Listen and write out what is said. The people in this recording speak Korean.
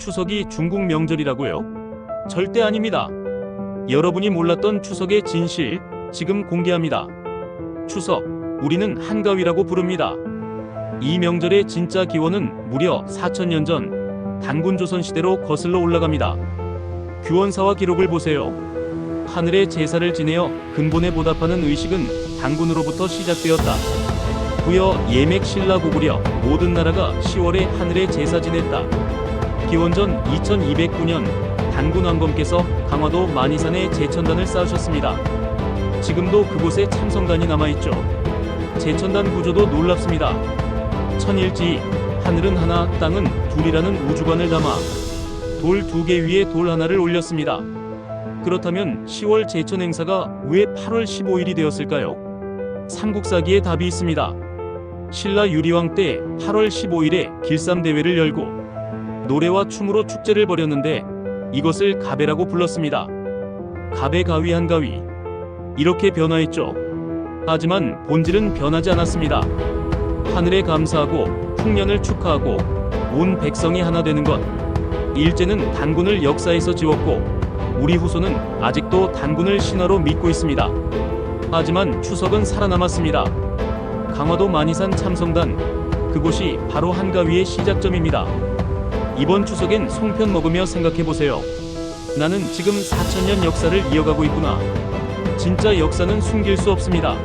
추석이 중국 명절이라고요? 절대 아닙니다. 여러분이 몰랐던 추석의 진실 지금 공개합니다. 추석, 우리는 한가위라고 부릅니다. 이 명절의 진짜 기원은 무려 4천년 전 단군 조선 시대로 거슬러 올라갑니다. 규원사와 기록을 보세요. 하늘의 제사를 지내어 근본에 보답하는 의식은 단군으로부터 시작되었다. 부여 예맥 신라 고구려 모든 나라가 10월에 하늘의 제사 지냈다. 기원전 2209년 단군 왕검께서 강화도 만이산에 제천단을 쌓으셨습니다. 지금도 그곳에 참성단이 남아있죠. 제천단 구조도 놀랍습니다. 천일지 하늘은 하나 땅은 둘이라는 우주관을 담아 돌 두 개 위에 돌 하나를 올렸습니다. 그렇다면 10월 제천 행사가 왜 8월 15일이 되었을까요? 삼국사기에 답이 있습니다. 신라 유리왕 때 8월 15일에 길쌈 대회를 열고 노래와 춤으로 축제를 벌였는데 이것을 가배라고 불렀습니다. 가배 가위 한 가위 이렇게 변화했죠. 하지만 본질은 변하지 않았습니다. 하늘에 감사하고 풍년을 축하하고 온 백성이 하나 되는 것. 일제는 단군을 역사에서 지웠고 우리 후손은 아직도 단군을 신화로 믿고 있습니다. 하지만 추석은 살아남았습니다. 강화도 만이산 참성단 그곳이 바로 한가위의 시작점입니다. 이번 추석엔 송편 먹으며 생각해 보세요. 나는 지금 4천년 역사를 이어가고 있구나. 진짜 역사는 숨길 수 없습니다.